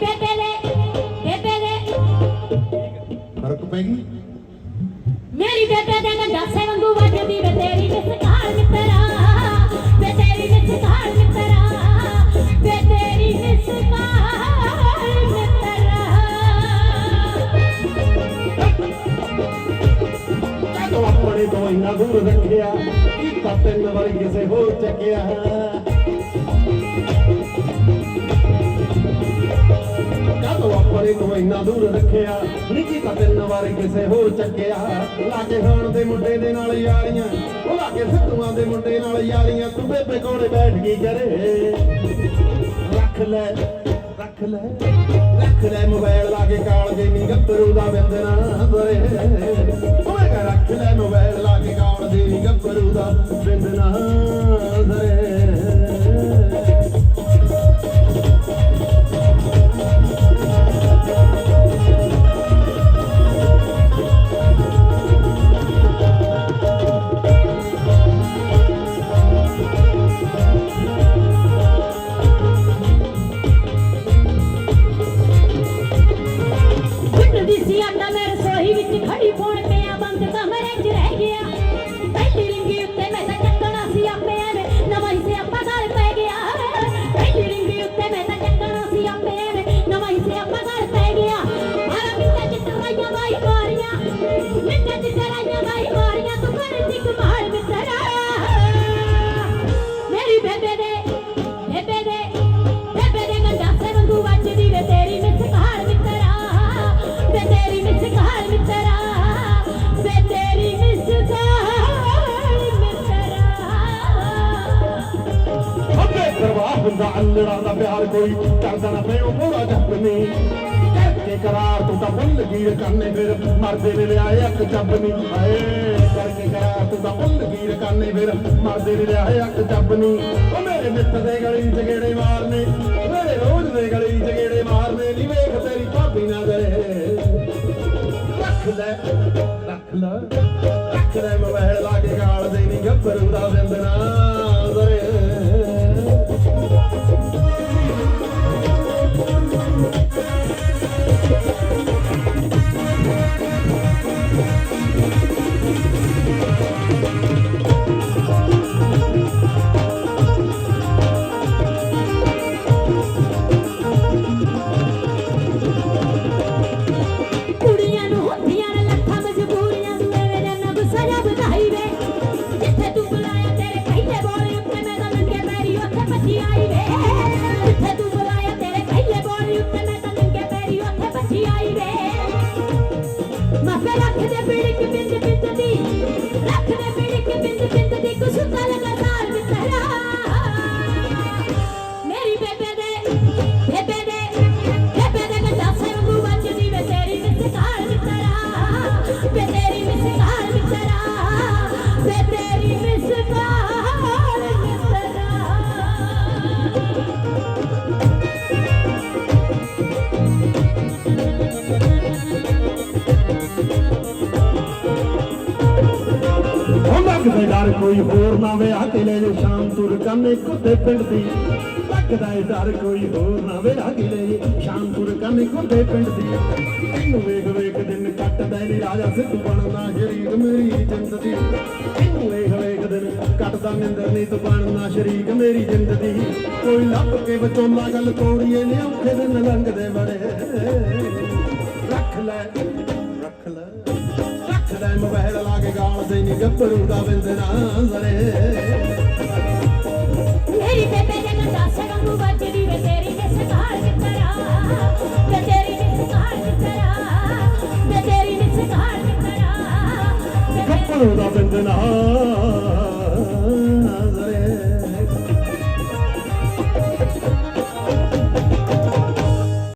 ਬੇਬੇ ਦੇ ਬੇਬੇ ਦੇ ਫ਼ਰਕ ਪੈ ਗਈ? ਮੇਰੀ ਬੇਬੇ ਦੇ ਗੰਡਾਸੇ ਵਾਂਗੂ ਵੱਜਦੀ ਵੇ ਤੇਰੀ ਨਿਸਕਾਰ ਮਿੱਤਰਾ ਵੇ ਤੇਰੀ ਨਿਸਕਾਰ ਮਿੱਤਰਾ ਵੇ ਤੇਰੀ ਨਿਸਕਾਰ ਮਿੱਤਰਾ। ਜਦੋਂ ਆਪਣੇ ਤੋਂ ਇੰਨਾ ਦੂਰ ਰੱਖਿਆ ਕਿ ਤਾਂ ਤਿੰਨ ਵਾਰੀ ਕਿਸੇ ਹੋਰ ਚੱਕਿਆ। ਜਦੋਂ ਤੋਂ ਇੰਨਾ ਦੂਰ ਰੱਖਿਆ, ਨਹੀਂ ਕੀਤਾ ਤਿੰਨ ਵਾਰੀ ਕਿਸੇ ਹੋਰ ਚੱਕਿਆ। ਲਾਗੇ ਖਾਣ ਦੇ ਮੁੰਡੇ ਦੇ ਨਾਲ ਯਾਰੀਆਂ ਉਹ ਲਾਗੇ ਸਿੱਧੂਆਂ ਦੇ ਮੁੰਡੇ ਨਾਲ ਯਾਰੀਆਂ, ਤੂੰ ਬੇਬੇ ਕੋਲੇ ਬੈਠ ਕੀ ਕਰੇ? ਰੱਖ ਲੈ ਰੱਖ ਲੈ ਰੱਖ ਲੈ ਮੋਬਾਈਲ ਲਾ ਕੇ ਕਾਲ ਦੇ ਨੀ ਗੱਭਰੂ ਦਾ ਬਿੰਦਨਾ ਬਰੇ ਓਏ, ਰੱਖ ਲੈ ਮੋਬਾਈਲ ਲਾ ਕੇ ਕਾਲ ਦੇ ਨੀ ਗੱਭਰੂ ਦਾ ਬਿੰਦਨਾ ਜ਼ਰੇ ਗੁੱਟਦੀ ਸੀ ਆਟਾ ਮੈਂ ਰਸੋਈ ਵਿੱਚ ਖੜੀ ਫੋਨ ਪਿਆ ਬੰਦ ਕਮਰੇ 'ਚ ਪਰਵਾਹ ਅੰਨੜਾ ਦਾ ਪਿਆਰ ਕੋਈ ਕਰਦਾ ਨਾ ਪਿਓ ਪੂਰਾ ਜੱਟ ਨਹੀਂ ਕਰਕੇ ਕਰਾਰ ਤੂੰ ਤਾਂ ਭੁੱਲ ਗਈ ਰਕਾਨੇ ਫਿਰ। ਮਰਦੇ ਵੇਲੇ ਆਏ ਅੱਖ ਜੱਬ ਨਹੀਂ ਹਾਏ ਕਰਕੇ ਕਰਾਰ ਤੂੰ ਤਾਂ ਭੁੱਲ ਗਈ ਰਕਾਨੇ ਫਿਰ। ਮਰਦੇ ਵੇਲੇ ਆਏ ਅੱਖ ਜੱਬ ਨਹੀਂ ਉਹ ਮੇਰੇ ਮਿੱਤ ਦੇ ਗਲੀ ਚ ਗੇੜੇ ਮਾਰਨੇ। ਮੇਰੇ ਰੋਜ਼ ਦੇ ਗਲੀ ਚ ਗੇੜੇ ਮਾਰਨੇ। ਨਹੀਂ ਵੇਖ ਤੇਰੀ ਭਾਬੀ ਨਾ ਗਏ ਰੱਖ ਲੈ ਰੱਖ ਲੈ। ਰੱਖ ਲੈ ਮੋਬਾਈਲ ਲਾ ਕੇ ਗਾਲ ਦੇ ਨਹੀਂ ਗੱਭਰੂ ਦਾ ਬਿੰਦਨਾ ਮਾਫੇ ਰੱਖ ਦੇ ਬਿੜਕ ਬਿੰਦ ਬਿੰਦ ਦੀ ਰੱਖ ਦੇ ਬਿੜਕ ਬਿੰਦ ਬਿੰਦ ਦੀ ਕੁਸੁਤਾ ਲਗਾ ਸਾਲ ਮਿੱਤਰਾ ਮੇਰੀ ਬੇਬੇ ਦੇ ਉਹ ਡਰ ਕੋਈ ਹੋਰ ਨਾ ਵਿਆਹ ਕੇ ਲੈ ਜੇ ਸ਼ਾਮ ਤੁਰ ਕੰਨੇ ਕੁੱਤੇ ਪਿੰਡ ਦੀ। ਲੱਗਦਾ ਏ ਡਰ ਕੋਈ ਹੋਰ ਨਾ ਵਿਆਹ ਕੇ ਲੈ ਜੇ ਸ਼ਾਮ ਤੁਰ ਕੰਨੇ ਕੁੱਤੇ ਪਿੰਡ ਦੀ। ਇਹਨੂੰ ਵੇਖ ਵੇਖ ਦਿਨ ਕੱਟਦਾ ਨੀ ਰਾਜਾ ਸਿੱਧੂ ਬਣਨਾ ਸ਼ਰੀਕ ਮੇਰੀ ਜਿੰਦ ਦੀ ਇਹਨੂੰ ਵੇਖ ਵੇਖ ਦਿਨ ਕੱਟਦਾ ਨਿੰਦਰ ਨੀ ਤੂੰ ਬਣਨਾ ਸ਼ਰੀਕ ਮੇਰੀ ਜਿੰਦ ਦੀ ਕੋਈ ਲੱਭ ਕੇ ਵਿਚੋਲਾ ਗੱਲ ਤੋੜੀਏ ਨੇ ਔਖੇ ਦਿਨ ਲੰਘਦੇ ਬੜੇ। ਰੱਖ ਲੈ ਰੱਖ ਲੈ। ਰੱਖ ਲੈ ਕੇ ਗਾਲ ਦੇ ਨੀ ਗੱਭਰੂ ਦਾ ਬਿੰਦਨਾ ਜ਼ਰੇ ਮੇਰੀ ਬੇਬੇ ਦੇ ਗੰਡਾਸੇ ਵਾਂਗੂ ਵੱਜਦੀ ਵੇ ਤੇਰੀ ਮਿਸਕਾਲ ਮਿੱਤਰਾ ਵੇ ਤੇਰੀ ਮਿਸਕਾਲ ਮਿੱਤਰਾ ਵੇ ਤੇਰੀ ਮਿਸਕਾਲ ਮਿੱਤਰਾ ਵੇ ਤੇਰੀ ਗੱਭਰੂ ਦਾ ਬਿੰਦਨਾ